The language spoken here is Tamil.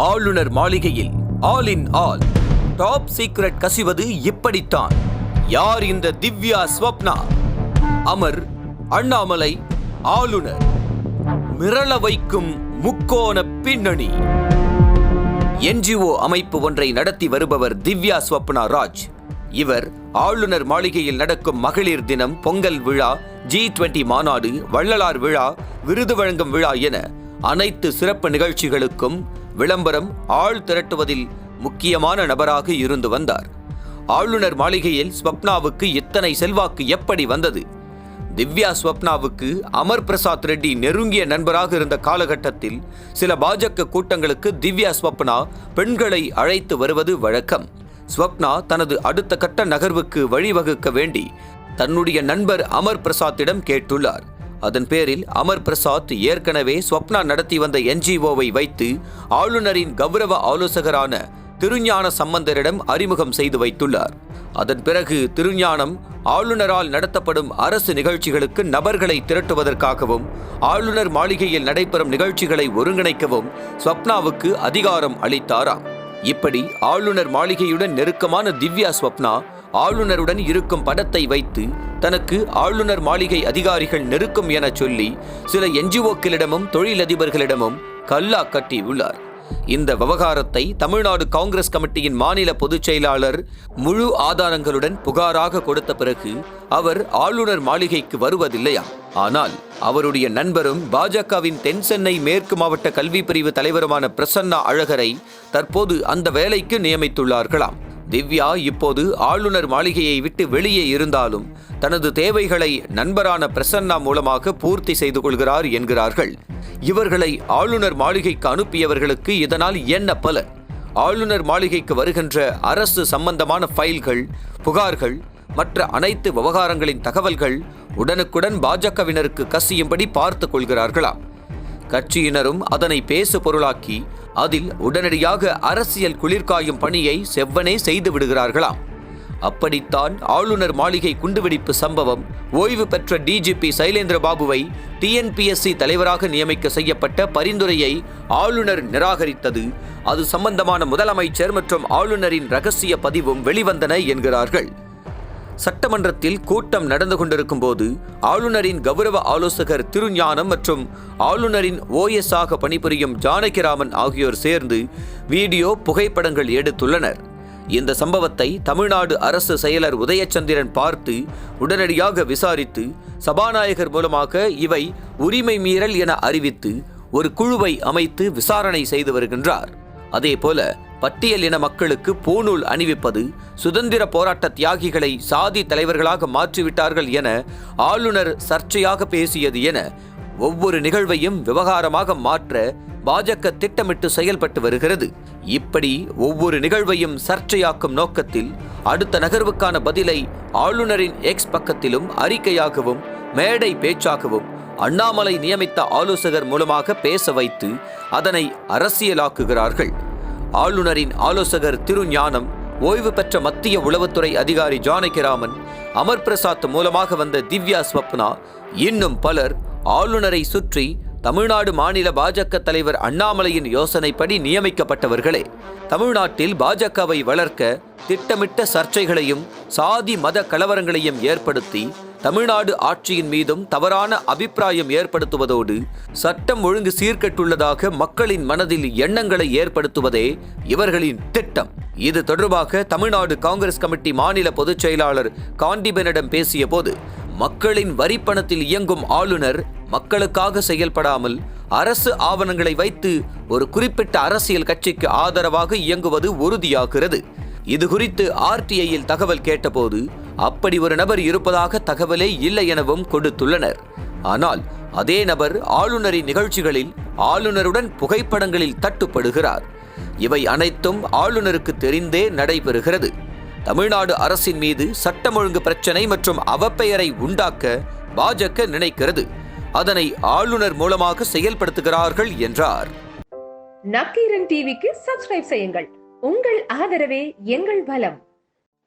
ஆளுநர் மாளிகையில் all in all top secret கசிவது இப்படித்தான். யார் இந்த திவ்யா ஸ்வப்னா? அமர் அண்ணாமலை ஆளுநர். மிரள வைக்கும் முக்கோண பின்னணி. என்ஜிஓ அமைப்பு ஒன்றை நடத்தி வருபவர் திவ்யா ஸ்வப்னா ராஜ். இவர் ஆளுநர் மாளிகையில் நடக்கும் மகளிர் தினம் பொங்கல் விழா ஜி டுவெண்டி மாநாடு வள்ளலார் விழா விருது வழங்கும் விழா என அனைத்து சிறப்பு நிகழ்ச்சிகளுக்கும் விளம்பரம் ஆள் திரட்டுவதில் முக்கியமான நபராக இருந்து வந்தார். ஆளுநர் மாளிகையில் ஸ்வப்னாவுக்கு இத்தனை செல்வாக்கு எப்படி வந்தது? திவ்யா ஸ்வப்னாவுக்கு அமர் பிரசாத் ரெட்டி நெருங்கிய நண்பராக இருந்த காலகட்டத்தில் சில பாஜக கூட்டங்களுக்கு திவ்யா ஸ்வப்னா பெண்களை அழைத்து வருவது வழக்கம். ஸ்வப்னா தனது அடுத்த கட்ட நகர்வுக்கு வழிவகுக்க வேண்டி தன்னுடைய நண்பர் அமர் பிரசாத்திடம் கேட்டுள்ளார். அதன் பேரில் அமர் பிரசாத் ஏற்கனவே ஸ்வப்னா நடத்தி வந்த என்ஜிஓவை வைத்து ஆளுநரின் கௌரவ ஆலோசகரான திருஞான சம்பந்தரிடம் அறிமுகம் செய்து வைத்துள்ளார். அதன் பிறகு திருஞானம் ஆளுநரால் நடத்தப்படும் அரசு நிகழ்ச்சிகளுக்கு நபர்களை திரட்டுவதற்காகவும் ஆளுநர் மாளிகையில் நடைபெறும் நிகழ்ச்சிகளை ஒருங்கிணைக்கவும் ஸ்வப்னாவுக்கு அதிகாரம் அளித்தாராம். இப்படி ஆளுநர் மாளிகையுடன் நெருக்கமான திவ்யா ஸ்வப்னா ஆளுநருடன் இருக்கும் படத்தை வைத்து தனக்கு ஆளுநர் மாளிகை அதிகாரிகள் நெருக்கம் என சொல்லி சில என்ஜிஓக்களிடமும் தொழிலதிபர்களிடமும் கல்லா கட்டியுள்ளார். இந்த விவகாரத்தை தமிழ்நாடு காங்கிரஸ் கமிட்டியின் மாநில பொதுச் செயலாளர் முழு ஆதாரங்களுடன் புகாராக கொடுத்த பிறகு அவர் ஆளுநர் மாளிகைக்கு வருவதில்லையா ஆனால் அவருடைய நண்பரும் பாஜகவின் தென் சென்னை மேற்கு மாவட்ட கல்வி பிரிவு தலைவருமான பிரசன்னா அழகரை தற்போது அந்த வேலைக்கு நியமித்துள்ளார்களாம். திவ்யா இப்போது ஆளுநர் மாளிகையை விட்டு வெளியே இருந்தாலும் தனது தேவைகளை நண்பரான பிரசன்னா மூலமாக பூர்த்தி செய்து கொள்கிறார் என்கிறார்கள். இவர்களை ஆளுநர் மாளிகைக்கு அனுப்பியவர்களுக்கு இதனால் என்ன பலன்? ஆளுநர் மாளிகைக்கு வருகின்ற அரசு சம்பந்தமான ஃபைல்கள் புகார்கள் மற்ற அனைத்து விவகாரங்களின் தகவல்கள் உடனுக்குடன் பாஜகவினருக்கு கசியும்படி பார்த்து கொள்கிறார்களா கட்சியினரும் அதனை பேசு பொருளாக்கி அதில் உடனடியாக அரசியல் குளிர்காயும் பணியை செவ்வனே செய்து விடுகிறார்களாம். அப்படித்தான் ஆளுநர் மாளிகை குண்டுவெடிப்பு சம்பவம் ஓய்வு பெற்ற டிஜிபி சைலேந்திர பாபுவை டிஎன்பிஎஸ்சி தலைவராக நியமிக்க செய்யப்பட்ட பரிந்துரையை ஆளுநர் நிராகரித்தது. அது சம்பந்தமான முதலமைச்சர் மற்றும் ஆளுநரின் ரகசிய பதிவும் வெளிவந்தன என்கிறார்கள். சட்டமன்றத்தில் கூட்டம் நடந்து கொண்டிருக்கும் போது ஆளுநரின் கௌரவ ஆலோசகர் திருஞானம் மற்றும் ஆளுநரின் ஓஎஸ்ஆக பணிபுரியும் ஜானகிராமன் ஆகியோர் சேர்ந்து வீடியோ புகைப்படங்கள் எடுத்துள்ளனர். இந்த சம்பவத்தை தமிழ்நாடு அரசு செயலர் உதயச்சந்திரன் பார்த்து உடனடியாக விசாரித்து சபாநாயகர் மூலமாக இவை உரிமை மீறல் என அறிவித்து ஒரு குழுவை அமைத்து விசாரணை செய்து வருகின்றார். அதேபோல பட்டியல் இன மக்களுக்கு பூணூல் அணிவிப்பது சுதந்திர போராட்ட தியாகிகளை சாதி தலைவர்களாக மாற்றிவிட்டார்கள் என ஆளுநர் சர்ச்சையாக பேசியது என ஒவ்வொரு நிகழ்வையும் விவகாரமாக மாற்ற பாஜக திட்டமிட்டு செயல்பட்டு வருகிறது. இப்படி ஒவ்வொரு நிகழ்வையும் சர்ச்சையாக்கும் நோக்கத்தில் அடுத்த நகர்வுக்கான பதிலை ஆளுநரின் எக்ஸ் பக்கத்திலும் அறிக்கையாகவும் மேடை பேச்சாகவும் அண்ணாமலை நியமித்த ஆலோசகர் மூலமாக பேச வைத்து அதனை அரசியலாக்குகிறார்கள். ஆளுநரின் ஆலோசகர் திருஞானம் ஓய்வு பெற்ற மத்திய உளவுத்துறை அதிகாரி ஜானகிராமன் அமர் பிரசாத் மூலமாக வந்த திவ்யா ஸ்வப்னா இன்னும் பலர் ஆளுநரை சுற்றி தமிழ்நாடு மாநில பாஜக தலைவர் அண்ணாமலையின் யோசனைப்படி நியமிக்கப்பட்டவர்களே. தமிழ்நாட்டில் பாஜகவை வளர்க்க திட்டமிட்ட சர்ச்சைகளையும் சாதி மத கலவரங்களையும் ஏற்படுத்தி தமிழ்நாடு ஆட்சியின் மீதும் தவறான அபிப்பிராயம் ஏற்படுத்துவதோடு சட்டம் ஒழுங்கு சீர்கெட்டுள்ளதாக மக்களின் மனதில் எண்ணங்களை ஏற்படுத்துவதே இவர்களின் திட்டம். இது தொடர்பாக தமிழ்நாடு காங்கிரஸ் கமிட்டி மாநில பொதுச் செயலாளர் காண்டிபனிடம் பேசிய போது மக்களின் வரிப்பணத்தில் இயங்கும் ஆளுநர் மக்களுக்காக செயல்படாமல் அரசு ஆவணங்களை வைத்து ஒரு குறிப்பிட்ட அரசியல் கட்சிக்கு ஆதரவாக இயங்குவது உறுதியாகிறது. இது குறித்து ஆர்டிஐயில் தகவல் கேட்டபோது அப்படி ஒரு நபர் இருப்பதாக தகவலே இல்லை எனவும் கொடுத்துள்ளனர். ஆனால் அதே நபர் ஆளுநரின் நிகழ்ச்சிகளில் ஆளுநருடன் புகைப்படங்களில் தட்டுப்படுகிறார். இவை அனைத்தும் ஆளுநருக்கு தெரிந்தே நடைபெறுகிறது. தமிழ்நாடு அரசின் மீது சட்டம் ஒழுங்கு பிரச்சனை மற்றும் அவப்பெயரை உண்டாக்க பாஜக நினைக்கிறது. அதனை ஆளுநர் மூலமாக செயல்படுத்துகிறார்கள் என்றார். நக்கீரன் டிவிக்கு சப்ஸ்கிரைப் செய்யுங்கள். உங்கள் ஆதரவே எங்கள் பலம்